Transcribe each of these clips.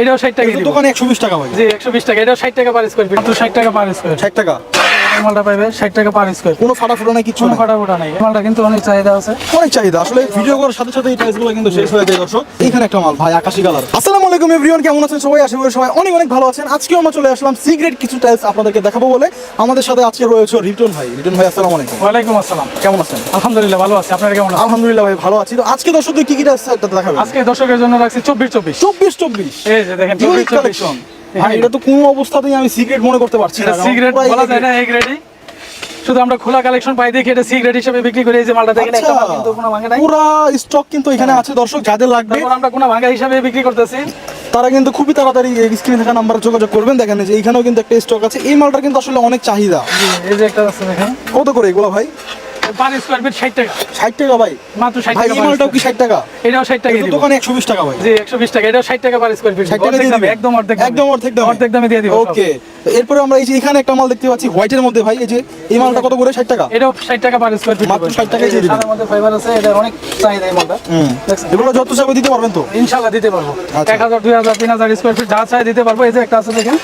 এটাও ষাট টাকা দোকানে একশো বিশ টাকা জি একশো বিশ টাকা এটাও ষাট টাকা পার স্কোয়ার ফিট ষাট টাকা পার স্কোয়ার ষাট টাকা। মালটা পাইবে ষাট টাকা পার স্কোয়ার কোনো ফাটা ফুটা নাই কিছু কোনো না ফাটা ফোটা নেই। মালটা কিন্তু অনেক চাহিদা আছে। অনেক চাহিদা। আসলে ভিডিও করার সাথে সাথে এই টাইলসগুলো কিন্তু শেষ হয়ে যায় দর্শক। এইখানে একটা মাল ভাই আকাশি কালার আসসালামু আলাইকুম এভরিওয়ান কেমন আছেন? সবাই আশা করি সবাই অনেক অনেক ভালো আছেন। আজকেও আমরা চলে আসলাম সিগ্রেট কিছু টাইলস আপনাদেরকে দেখাবো বলে। আমাদের সাথে আজকে রয়েছে রিটন ভাই। রিটন ভাই আসসালামু আলাইকুম। ওয়ালাইকুম আসসালাম। কেমন আছেন? আলহামদুলিল্লাহ ভালো আছে। আপনারা কেমন আলহামদুলিল্লাহ ভাই ভালো আছি। তো আজকে দর্শকদের কি কি টাইলস দেখাবেন? আজকে দর্শকের জন্য রাখছি চব্বিশ চব্বিশ। চব্বিশ চব্বিশ। এই যে দেখেন চব্বিশ কালেকশন ভাই এটা তো কোনো অবস্থাতেই আমি সিগ্রেট মনে করতে পারছি না সিগারেট বলা যায় না এই গ্রেডই শুধু আমরা খোলা কালেকশন পাই দেখি এটা সিগারেট হিসেবে বিক্রি করি এই যে মালটা দেখেন একটা মাল কিন্তু কোনো ভাঙে নাই। পুরা স্টক কিন্তু এখানে আছে দর্শক যাদের লাগবে। তারপর আমরা কোনো ভাঙা হিসাবে বিক্রি করতেছি। তারা কিন্তু খুবই তাড়াতাড়ি স্ক্রিনে থাকা নাম্বারে যোগাযোগ করবেন। দেখেন যে এইখানেও কিন্তু একটা স্টক আছে এই মালটা কিন্তু আসলে অনেক চাহিদা। এই যে একটা আছে দেখেন। কত করে এগুলো ভাই? পার স্কোয়ার ফিট ষাট টাকা। ষাট টাকা ভাই। মাত্র ষাট ভাই টাকা এই per মালটাও কি square ষাট টাকা? এটাও ষাট টাকা এটা দিব। দোকানে একশো বিশ টাকা ভাই। জি একশো বিশ টাকা। এটাও ষাট টাকা পার স্কোয়ার ফিট 60 টাকা দিয়ে একদম অর্ধেক একদম অর্ধেক দামে। অর্ধেক দামে দিয়ে দিব। ওকে। এরপরে আমরা এই যে এখানে একটা মাল দেখতে পাচ্ছি হোয়াইটের মধ্যে ভাই এই যে এই মালটা কত করে? ষাট টাকা। এটাও ষাট টাকা পার স্কোয়ার ফিট মাত্র 60 টাকায় দিয়ে দিবেন। মধ্যে ফাইবার আছে এটা অনেক চাহিদা এই মালটা। এগুলো যত চাইবে দিতে পারবেন তো? ইনশাল্লাহ দিতে পারব। আচ্ছা। এক হাজার দুই হাজার তিন হাজার স্কোয়ার ফিট যা চাই দিতে পারব। এই যে একটা আছে দেখেন।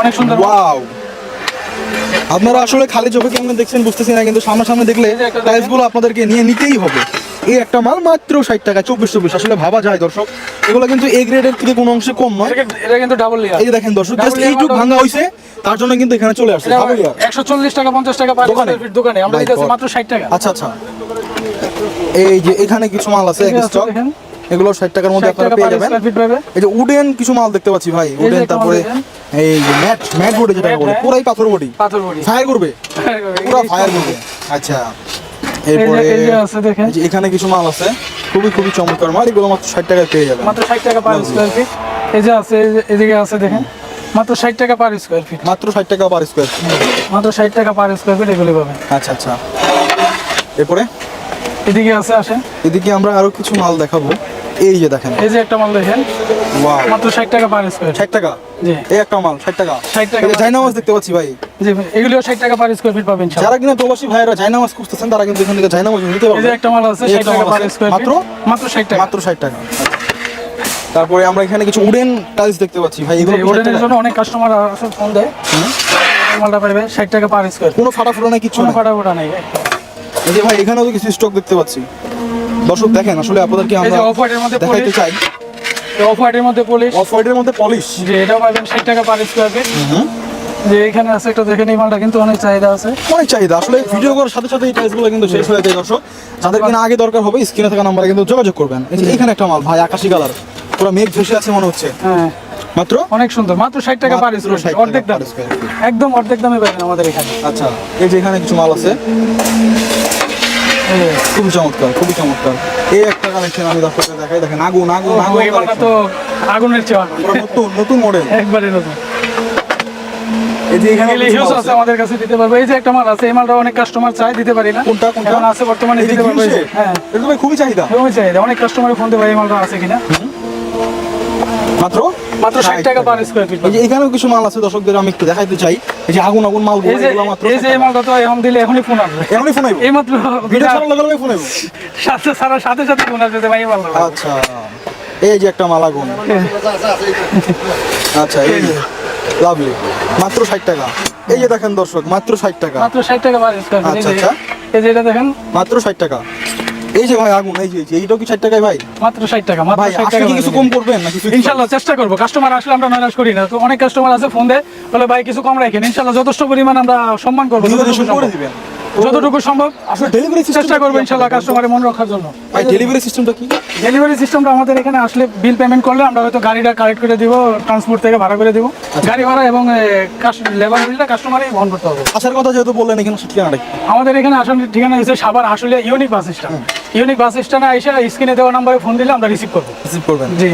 অনেক সুন্দর ওয়াও। আপনারা আসলে খালি চোখে কেমন দেখছেন বুঝতেছি না কিন্তু সামনাসামনি দেখলে এই যে একটা টাইলসগুলো আপনাদেরকে নিয়ে নিতেই হবে। এই একটা মাল মাত্র ষাট টাকা চব্বিশ চব্বিশ। আসলে ভাবা যায় দর্শক। এগুলো কিন্তু এ গ্রেডের থেকে কোনো অংশে কম নয়। এটা- কিন্তু ডাবল লেয়ার এই দেখেন দর্শক জাস্ট এইটুক ভাঙা হয়েছে তার জন্য কিন্তু এখানে চলে আসছে। layer। একশো চল্লিশ টাকা পঞ্চাশ টাকা পার দোকানে? দোকানে। আমরা দিতেছি মাত্র ষাট টাকা। আচ্ছা আচ্ছা। এই যে এখানে কিছু মাল আছে আছে স্টক। এগুলো ষাট টাকার মধ্যে আপনারা পেয়ে যাবেন ফিট এই যে উডেন কিছু মাল দেখতে পাচ্ছি ভাই উডেন তারপরে এই যে ম্যাট ম্যাট বোর্ডে যেটা বলে হ্যাঁ। পুরাই পাথর বডি পাথর বড়ি ফায়ার করবে পুরো ফায়ার করবে আচ্ছা এরপরে এখানে কিছু মাল আছে খুবই খুবই চমৎকার মাল এগুলো মাত্র ষাট টাকায় পেয়ে যাবেন মাত্র ষাট টাকা পার স্কোয়ার ফিট এই যে আছে এদিকে আছে দেখেন মাত্র ষাট টাকা পার স্কোয়ার ফিট মাত্র ষাট টাকা পার স্কোয়ার মাত্র ষাট টাকা পার স্কোয়ার ফিট এগুলো পাবেন আচ্ছা আচ্ছা এরপরে এদিকে আছে আসেন এদিকে আমরা আরও কিছু মাল দেখাবো এই যে দেখেন। এই যে একটা মাল দেখেন। ওয়াও মাত্র ষাট টাকা পার স্কোয়ার ষাট টাকা? জি। এই একটা মাল ষাট টাকা। 60 টাকা। এই যে দেখতে পাচ্ছি ভাই। জি এগুলিও ষাট টাকা পার স্কোয়ার ফিট পাবেন যারা কিনা প্রবাসী ভাইয়েরা জায়নামাজ করতেছেন তারা কিন্তু এখান থেকে জায়নামাজ নিতে এই যে একটা মাল আছে এই ষাট একটা টাকা পার। স্কোয়ার মাত্র? মাত্র ষাট টাকা। মাত্র ষাট টাকা। তারপরে আমরা এখানে কিছু উডেন টাইলস দেখতে পাচ্ছি ভাই এগুলো 60 টাকা? জন্য অনেক কাস্টমার আছে ফোন দেয়। মালটা পাইবে ষাট টাকা পার স্কোয়ার কোনো ফাটা ফুটা নাই কিছু কোনো ফাটা ফোটা নেই। এই যে ভাই এখানেও তো কিছু স্টক দেখতে পাচ্ছি। দর্শক দেখেন আসলে আপনাদেরকে আমরা অফ হোয়াইটের মধ্যে দেখাইতে চাই। অফ হোয়াইটের মধ্যে পলিশ অফ হোয়াইটের মধ্যে পলিশ যে এটাও পাবেন ষাট টাকা পার স্কোয়ার ফিট যে এখানে আছে একটা দেখেন এই মালটা কিন্তু অনেক চাহিদা আছে। অনেক চাহিদা। আসলে ভিডিও করার সাথে সাথে এই টাইলসগুলো কিন্তু শেষ হয়ে যায় দর্শক। যাদের কিনা আগে দরকার হবে স্ক্রিনে থাকা নাম্বারে কিন্তু যোগাযোগ করবেন। এই যে এখানে একটা মাল ভাই আকাশি কালার পুরো মেঘ ভেসে আছে মনে হচ্ছে। হ্যাঁ। মাত্র? অনেক সুন্দর। মাত্র ষাট টাকা পার স্কোয়ার 60 অর্ধেক দাম। একদম অর্ধেক দামে পাবেন আমাদের এখানে। আচ্ছা এই যে এখানে কিছু মাল আছে। খুবই চমৎকার খুবই চমৎকার। এই একটা কালেকশন আমি দেখাই। দেখেন আগুন আগুন আগুন তো আগুনের চেয়ে নতুন নতুন মডেল একবারে নতুন। এই যে এখানে হিউজ আছে। আমাদের কাছে দিতে পারব। এই যে একটা মাল আছে এই মালটা অনেক কাস্টমার চাই দিতে পারি না। কোনটা কোনটা? আছে বর্তমানে দিতে পারব? হ্যাঁ। এটা তো খুবই চাহিদা। খুবই চাহিদা। অনেক কাস্টমার ফোন এই মালটা আছে কিনা। মাত্র? মাত্র ষাট টাকা পার স্কোয়ার ফিট এই যে এখানেও কিছু মাল আছে দর্শকদের আমি একটু দেখাইতে চাই। এই যে আগুন আগুন মাল এগুলো মাত্র এই যে মালটা তো এখন দিলে এখনই ফোন আসবে। এখনই ফোন আইবো? এই মাত্র ভিডিও ছাড়ার লগে লগে ফোন আইবো? সাথে সারা সাথে সাথে ফোন আসবে ভাই এই আচ্ছা। এই যে একটা মাল আগুন। আচ্ছা এই লাভলি মাত্র ষাট টাকা। এই যে দেখেন দর্শক মাত্র ষাট টাকা। মাত্র ষাট টাকা পার স্কোয়ার ফিট আচ্ছা, আচ্ছা। এই যে এটা দেখেন। মাত্র ষাট টাকা। এই যে ভাই আগুন এই যে এই যে, এইটাও কি ষাট টাকায় ভাই? মাত্র ষাট টাকা মাত্র ষাট টাকা কিছু কম করবেন না কিছু ইনশাল্লাহ চেষ্টা করব। কাস্টমার আসলে আমরা নারাজ করি না তো অনেক কাস্টমার আছে ফোন দেয়। বলে ভাই কিছু কম রাখেন ইনশাল্লাহ যথেষ্ট পরিমাণ আমরা সম্মান করব যতটুকু সম্ভব। আসলে ডেলিভারি চেষ্টা করব ইনশাল্লাহ কাস্টমারের মন রক্ষার জন্য। ভাই ডেলিভারি সিস্টেমটা কি? ডেলিভারি সিস্টেমটা আমাদের এখানে আসলে বিল পেমেন্ট করলে আমরা হয়তো গাড়িটা কালেক্ট করে দিব ট্রান্সপোর্ট থেকে ভাড়া করে দিব। গাড়ি ভাড়া এবং লেবার বিলটা কাস্টমারই বহন করতে হবে। আসার কথা যেহেতু বললেন এখানে ঠিকানাটা কি? আমাদের এখানে আসার ঠিকানা হচ্ছে সাবার আসলে unique bus stand. Unique bus স্ট্যান্ডে এসে স্ক্রিনে দেওয়া নাম্বারে ফোন দিলে আমরা রিসিভ করব। রিসিভ করবেন। জি।